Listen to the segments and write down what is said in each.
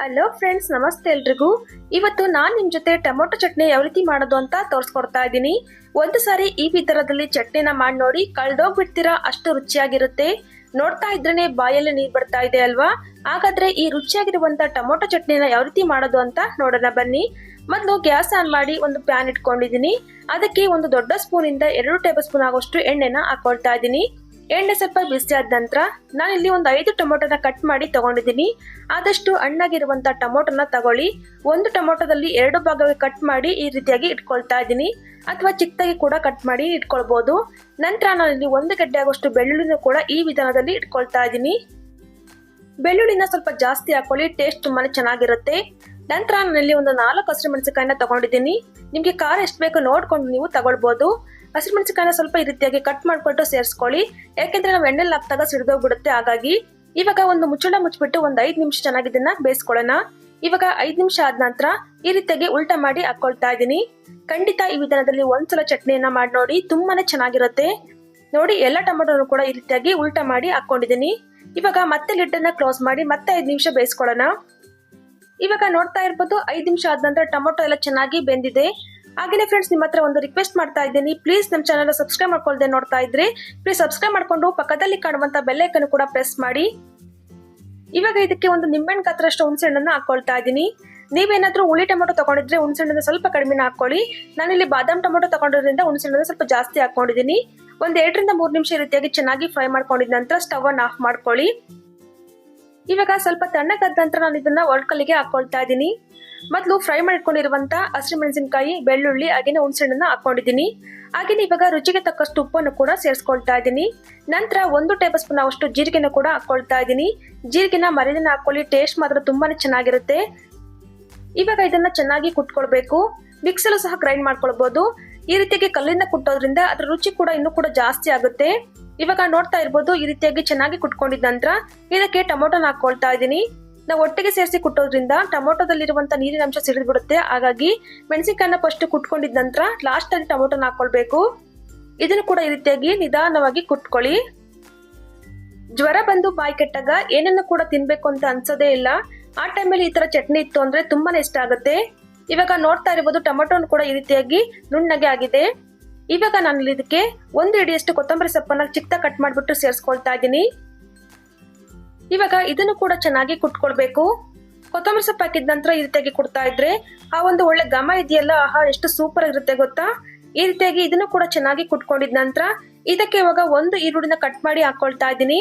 Hello friends ನಮಸ್ತೆ ಎಲ್ರಿಗೂ. ಇವತ್ತು ನಾನು ನಿಮ್ಮ ಜೊತೆ ಟೊಮೊಟೊ ಚಟ್ನಿ ಯಾವ ರೀತಿ ಮಾಡೋದು ಅಂತ ತೋರಿಸ್ಕೊಡ್ತಾ ಇದ್ದೀನಿ. ಒಂದು ಸಾರಿ ಈ ವಿಧಾನದಲ್ಲಿ ಚಟ್ನಿನ ಮಾಡಿ ನೋಡಿ, ಕಳ್ದೋಗ್ಬಿಡ್ತೀರಾ, ಅಷ್ಟು ರುಚಿಯಾಗಿರುತ್ತೆ. ನೋಡ್ತಾ ಇದ್ರೇ ಬಾಯಲ್ಲಿ ನೀರು ಬರ್ತಾ ಇದೆ ಅಲ್ವಾ? ಹಾಗಾದ್ರೆ ಈ ರುಚಿಯಾಗಿರುವಂತ ಟೊಮೊಟೊ ಚಟ್ನಿನ ಯಾವ ರೀತಿ ಮಾಡೋದು ಅಂತ ನೋಡೋಣ ಬನ್ನಿ. ಮೊದಲು ಗ್ಯಾಸ್ ಆನ್ ಮಾಡಿ ಒಂದು ಪ್ಯಾನ್ ಇಟ್ಕೊಂಡಿದ್ದೀನಿ. ಅದಕ್ಕೆ ಒಂದು ದೊಡ್ಡ ಸ್ಪೂನ್ ಇಂದ ಎರಡು ಟೇಬಲ್ ಸ್ಪೂನ್ ಆಗೋಷ್ಟು ಎಣ್ಣೆನ ಹಾಕೊಳ್ತಾ ಇದ್ದೀನಿ. ಎಣ್ಣೆ ಸ್ವಲ್ಪ ಬಿಸಿ ಆದ ನಂತರ ನಾನಿಲ್ಲಿ ಒಂದು ಐದು ಟೊಮೊಟೊನ ಕಟ್ ಮಾಡಿ ತಗೊಂಡಿದ್ದೀನಿ. ಆದಷ್ಟು ಹಣ್ಣಾಗಿರುವಂತ ಟೊಮೊಟೊನ ತಗೊಳ್ಳಿ. ಒಂದು ಟೊಮೊಟೊದಲ್ಲಿ ಎರಡು ಭಾಗವಾಗಿ ಕಟ್ ಮಾಡಿ ಈ ರೀತಿಯಾಗಿ ಇಟ್ಕೊಳ್ತಾ ಇದ್ದೀನಿ. ಅಥವಾ ಚಿಕ್ಕದಾಗಿ ಕೂಡ ಕಟ್ ಮಾಡಿ ಇಟ್ಕೊಳ್ಬಹುದು ನಂತರ ನಾನು ಇಲ್ಲಿ ಒಂದು ಗಡ್ಡೆ ಆಗೋಷ್ಟು ಬೆಳ್ಳುಳ್ಳಿನ ಕೂಡ ಈ ವಿಧಾನದಲ್ಲಿ ಇಟ್ಕೊಳ್ತಾ ಇದ್ದೀನಿ. ಬೆಳ್ಳುಳ್ಳಿನ ಸ್ವಲ್ಪ ಜಾಸ್ತಿ ಹಾಕೊಳ್ಳಿ ಟೇಸ್ಟ್ ತುಂಬಾನೇ ಚೆನ್ನಾಗಿರುತ್ತೆ. ನಂತರ ನಾನಿಲ್ಲಿ ಒಂದು ನಾಲ್ಕು ಹಸಿರು ಮೆಣಸಿನಕಾಯಿನ ತಗೊಂಡಿದ್ದೀನಿ. ನಿಮಗೆ ಖಾರ ಎಷ್ಟು ಬೇಕೋ ನೋಡ್ಕೊಂಡು ನೀವು ತಗೊಳ್ಬೋದು. ಹಸಿರು ಮೆಣಸಿನಕಾಯಿನ ಸ್ವಲ್ಪ ಈ ರೀತಿಯಾಗಿ ಕಟ್ ಮಾಡ್ಕೊಟ್ಟು ಸೇರಿಸ್ಕೊಳ್ಳಿ. ಯಾಕೆಂದ್ರೆ ನಾವು ಎಣ್ಣೆಲಿ ಹಾಕ್ದಾಗ ಸಿಡಿದೋಗ್ಬಿಡುತ್ತೆ, ಹಾಗಾಗಿ ಇವಾಗ ಒಂದು ಮುಚ್ಚಳ ಮುಚ್ಚಿಬಿಟ್ಟು ಒಂದು ಐದು ನಿಮಿಷ ಚೆನ್ನಾಗಿ ಇದನ್ನ ಬೇಯಿಸ್ಕೊಳ್ಳೋಣ. ಇವಾಗ ಐದು ನಿಮಿಷ ಆದ ನಂತರ ಈ ರೀತಿಯಾಗಿ ಉಲ್ಟಾ ಮಾಡಿ ಹಾಕೊಳ್ತಾ ಇದ್ದೀನಿ ಖಂಡಿತ ಈ ವಿಧಾನದಲ್ಲಿ ಒಂದ್ಸಲ ಚಟ್ನಿಯನ್ನ ಮಾಡಿ ನೋಡಿ ತುಂಬಾನೇ ಚೆನ್ನಾಗಿರುತ್ತೆ. ನೋಡಿ, ಎಲ್ಲ ಟೊಮೆಟೊನು ಕೂಡ ಈ ರೀತಿಯಾಗಿ ಉಲ್ಟಾ ಮಾಡಿ ಹಾಕೊಂಡಿದ್ದೀನಿ ಇವಾಗ ಮತ್ತೆ ಲಿಡ್ ಅನ್ನ ಕ್ಲೋಸ್ ಮಾಡಿ ಮತ್ತೆ ಐದು ನಿಮಿಷ ಬೇಯಿಸ್ಕೊಳ್ಳೋಣ. ಇವಾಗ ನೋಡ್ತಾ ಇರ್ಬೋದು, ಐದು ನಿಮಿಷ ಆದ ನಂತರ ಟೊಮೊಟೊ ಎಲ್ಲ ಚೆನ್ನಾಗಿ ಬೆಂದಿದೆ. ಹಾಗೇನೆ ಫ್ರೆಂಡ್ಸ್ ನಿಮ್ಮ ಹತ್ರ ಒಂದು ರಿಕ್ವೆಸ್ಟ್ ಮಾಡ್ತಾ ಇದ್ದೀನಿ. ಪ್ಲೀಸ್ ನಮ್ಮ ಚಾನಲ್ ಸಬ್ಸ್ಕ್ರೈಬ್ ಮಾಡ್ಕೊಳ್ದೆ ನೋಡ್ತಾ ಇದ್ರಿ. ಪ್ಲೀಸ್ ಸಬ್ಸ್ಕ್ರೈಬ್ ಮಾಡ್ಕೊಂಡು ಪಕ್ಕದಲ್ಲಿ ಕಾಣುವಂತ ಬೆಲ್ಲೈಕನ್ ಕೂಡ ಪ್ರೆಸ್ ಮಾಡಿ. ಇವಾಗ ಇದಕ್ಕೆ ಒಂದು ನಿಂಬೆಹಣ್ಣು ಗಾತ್ರಷ್ಟು ಹುಣಸೆಹಣ್ಣನ್ನು ಹಾಕೊಳ್ತಾ ಇದ್ದೀನಿ. ನೀವೇನಾದ್ರೂ ಹುಳಿ ಟೊಮೊಟೊ ತಗೊಂಡಿದ್ರೆ ಹುಣಸೆಹಣ್ಣನ್ನು ಸ್ವಲ್ಪ ಕಡಿಮೆ ಹಾಕೊಳ್ಳಿ ನಾನಿಲ್ಲಿ ಬಾದಾಮ್ ಟೊಮೊಟೊ ತಗೊಂಡಿರೋದ್ರಿಂದ ಹುಣಸೆಹಣ್ಣನ್ನು ಸ್ವಲ್ಪ ಜಾಸ್ತಿ ಹಾಕೊಂಡಿದ್ದೀನಿ. ಒಂದು ಎರಡರಿಂದ ಮೂರು ನಿಮಿಷ ರೀತಿಯಾಗಿ ಚೆನ್ನಾಗಿ ಫ್ರೈ ಮಾಡ್ಕೊಂಡಿದ ನಂತರ ಸ್ಟವ್ ಅನ್ನು ಆಫ್ ಮಾಡ್ಕೊಳ್ಳಿ. ಇವಾಗ ಸ್ವಲ್ಪ ತಣ್ಣಗಾದ ನಂತರ ನಾನು ಇದನ್ನ ಒಳ್ಕಲ್ಲಿಗೆ ಹಾಕೊಳ್ತಾ ಇದ್ದೀನಿ. ಮೊದಲು ಫ್ರೈ ಮಾಡ್ಕೊಂಡಿರುವಂತ ಹಸಿರು ಮೆಣಸಿನಕಾಯಿ, ಬೆಳ್ಳುಳ್ಳಿ, ಹಾಗೇನೆ ಹುಣಸೆಹಣ್ಣನ್ನ ಹಾಕೊಂಡಿದ್ದೀನಿ. ಹಾಗೇನೆ ಇವಾಗ ರುಚಿಗೆ ತಕ್ಕಷ್ಟು ಉಪ್ಪನ್ನು ಕೂಡ ಸೇರಿಸ್ಕೊಳ್ತಾ ಇದ್ದೀನಿ. ನಂತರ ಒಂದು ಟೇಬಲ್ ಸ್ಪೂನ್ ಅಷ್ಟು ಜೀರಿಗೆನ ಕೂಡ ಹಾಕೊಳ್ತಾ ಇದ್ದೀನಿ. ಜೀರಿಗೆನ ಮರಿದಿನ ಹಾಕೊಳ್ಳಿ ಟೇಸ್ಟ್ ಮಾತ್ರ ತುಂಬಾನೇ ಚೆನ್ನಾಗಿರುತ್ತೆ. ಇವಾಗ ಇದನ್ನ ಚೆನ್ನಾಗಿ ಕುಟ್ಕೊಳ್ಬೇಕು. ಮಿಕ್ಸಲ್ಲೂ ಸಹ ಗ್ರೈಂಡ್ ಮಾಡ್ಕೊಳ್ಬಹುದು ಈ ರೀತಿಯಾಗಿ ಕಲ್ಲಿಂದ ಕುಟ್ಟೋದ್ರಿಂದ ಅದರ ರುಚಿ ಕೂಡ ಇನ್ನೂ ಕೂಡ ಜಾಸ್ತಿ ಆಗುತ್ತೆ. ಇವಾಗ ನೋಡ್ತಾ ಇರ್ಬೋದು ಈ ರೀತಿಯಾಗಿ ಚೆನ್ನಾಗಿ ಕುಟ್ಕೊಂಡಿದ ನಂತರ ಇದಕ್ಕೆ ಟೊಮೊಟೊನ ಹಾಕೊಳ್ತಾ ಇದ್ದೀನಿ. ನಾವು ಒಟ್ಟಿಗೆ ಸೇರಿಸಿ ಕುಟ್ಟೋದ್ರಿಂದ ಟೊಮೊಟೊದಲ್ಲಿರುವಂತ ನೀರಿನ ಅಂಶ ಸಿಡಿದ್ಬಿಡುತ್ತೆ. ಹಾಗಾಗಿ ಮೆಣಸಿನಕಾಯಿನ ಫಸ್ಟ್ ಕುಟ್ಕೊಂಡಿದ್ದ ನಂತರ ಲಾಸ್ಟ್ ಅಲ್ಲಿ ಟೊಮೊಟೊನ ಹಾಕೊಳ್ಬೇಕು. ಇದನ್ನು ಕೂಡ ಈ ರೀತಿಯಾಗಿ ನಿಧಾನವಾಗಿ ಕುಟ್ಕೊಳ್ಳಿ. ಜ್ವರ ಬಂದು ಬಾಯಿ ಕೆಟ್ಟಾಗ ಏನನ್ನು ಕೂಡ ತಿನ್ಬೇಕು ಅಂತ ಅನ್ಸೋದೇ ಇಲ್ಲ. ಆ ಟೈಮಲ್ಲಿ ಈ ತರ ಚಟ್ನಿ ಇತ್ತು ಅಂದ್ರೆ ತುಂಬಾನೇ ಇಷ್ಟ ಆಗುತ್ತೆ. ಇವಾಗ ನೋಡ್ತಾ ಇರಬಹುದು ಟೊಮೊಟೊನು ಕೂಡ ಈ ರೀತಿಯಾಗಿ ನುಣ್ಣಗೆ ಆಗಿದೆ. ಇವಾಗ ನಾನು ಇದಕ್ಕೆ ಒಂದು ಇಡಿಯಷ್ಟು ಕೊತ್ತಂಬರಿ ಸೊಪ್ಪನ್ನ ಚಿಕ್ಕ ಕಟ್ ಮಾಡಿಬಿಟ್ಟು ಸೇರಿಸ್ಕೊಳ್ತಾ ಇದ್ದೀನಿ. ಇವಾಗ ಇದನ್ನು ಕೂಡ ಚೆನ್ನಾಗಿ ಕುಟ್ಕೊಳ್ಬೇಕು. ಕೊತ್ತಂಬರಿ ಸೊಪ್ಪು ಹಾಕಿದ ನಂತರ ಈ ರೀತಿಯಾಗಿ ಕುಡ್ತಾ ಇದ್ರೆ ಆ ಒಂದು ಒಳ್ಳೆ ಘಮ ಇದೆಯಲ್ಲ, ಆಹಾ, ಎಷ್ಟು ಸೂಪರ್ ಆಗಿರುತ್ತೆ ಗೊತ್ತಾ? ಈ ರೀತಿಯಾಗಿ ಇದನ್ನು ಕೂಡ ಚೆನ್ನಾಗಿ ಕುಟ್ಕೊಂಡಿದ ನಂತರ ಇದಕ್ಕೆ ಇವಾಗ ಒಂದು ಈರುಳ್ಳಿನ ಕಟ್ ಮಾಡಿ ಹಾಕೊಳ್ತಾ ಇದ್ದೀನಿ.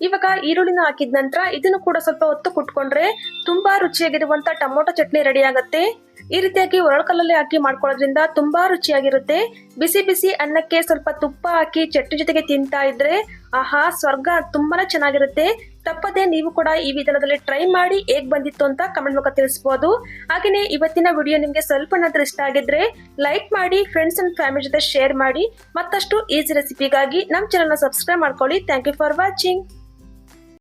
ಇವಾಗ ಈರುಳ್ಳಿನ ಹಾಕಿದ ನಂತರ ಇದನ್ನು ಕೂಡ ಸ್ವಲ್ಪ ಹೊತ್ತು ಕುಟ್ಕೊಂಡ್ರೆ ತುಂಬಾ ರುಚಿಯಾಗಿರುವಂತ ಟೊಮೊಟೊ ಚಟ್ನಿ ರೆಡಿ ಆಗುತ್ತೆ. ಈ ರೀತಿಯಾಗಿ ಒರಳಕಲ್ಲಲ್ಲಿ ಹಾಕಿ ಮಾಡ್ಕೊಳ್ಳೋದ್ರಿಂದ ತುಂಬಾ ರುಚಿಯಾಗಿರುತ್ತೆ. ಬಿಸಿ ಬಿಸಿ ಅನ್ನಕ್ಕೆ ಸ್ವಲ್ಪ ತುಪ್ಪ ಹಾಕಿ ಚಟ್ನಿ ಜೊತೆಗೆ ತಿಂತಾ ಇದ್ರೆ ಆಹಾ, ಸ್ವರ್ಗ ತುಂಬಾನೇ ಚೆನ್ನಾಗಿರುತ್ತೆ. ತಪ್ಪದೆ ನೀವು ಕೂಡ ಈ ವಿಧಾನದಲ್ಲಿ ಟ್ರೈ ಮಾಡಿ ಹೇಗ್ ಬಂದಿತ್ತು ಅಂತ ಕಮೆಂಟ್ ಮೂಲಕ ತಿಳಿಸಬಹುದು ಹಾಗೆಯೇ ಇವತ್ತಿನ ವಿಡಿಯೋ ನಿಮಗೆ ಸ್ವಲ್ಪನಾದ್ರೂ ಇಷ್ಟ ಆಗಿದ್ರೆ ಲೈಕ್ ಮಾಡಿ ಫ್ರೆಂಡ್ಸ್ ಅಂಡ್ ಫ್ಯಾಮಿಲಿ ಜೊತೆ ಶೇರ್ ಮಾಡಿ, ಮತ್ತಷ್ಟು ಈಸಿ ರೆಸಿಪಿಗಾಗಿ ನಮ್ಮ ಚಾನಲ್ನ ಸಬ್ಸ್ಕ್ರೈಬ್ ಮಾಡ್ಕೊಳ್ಳಿ. Thank you for watching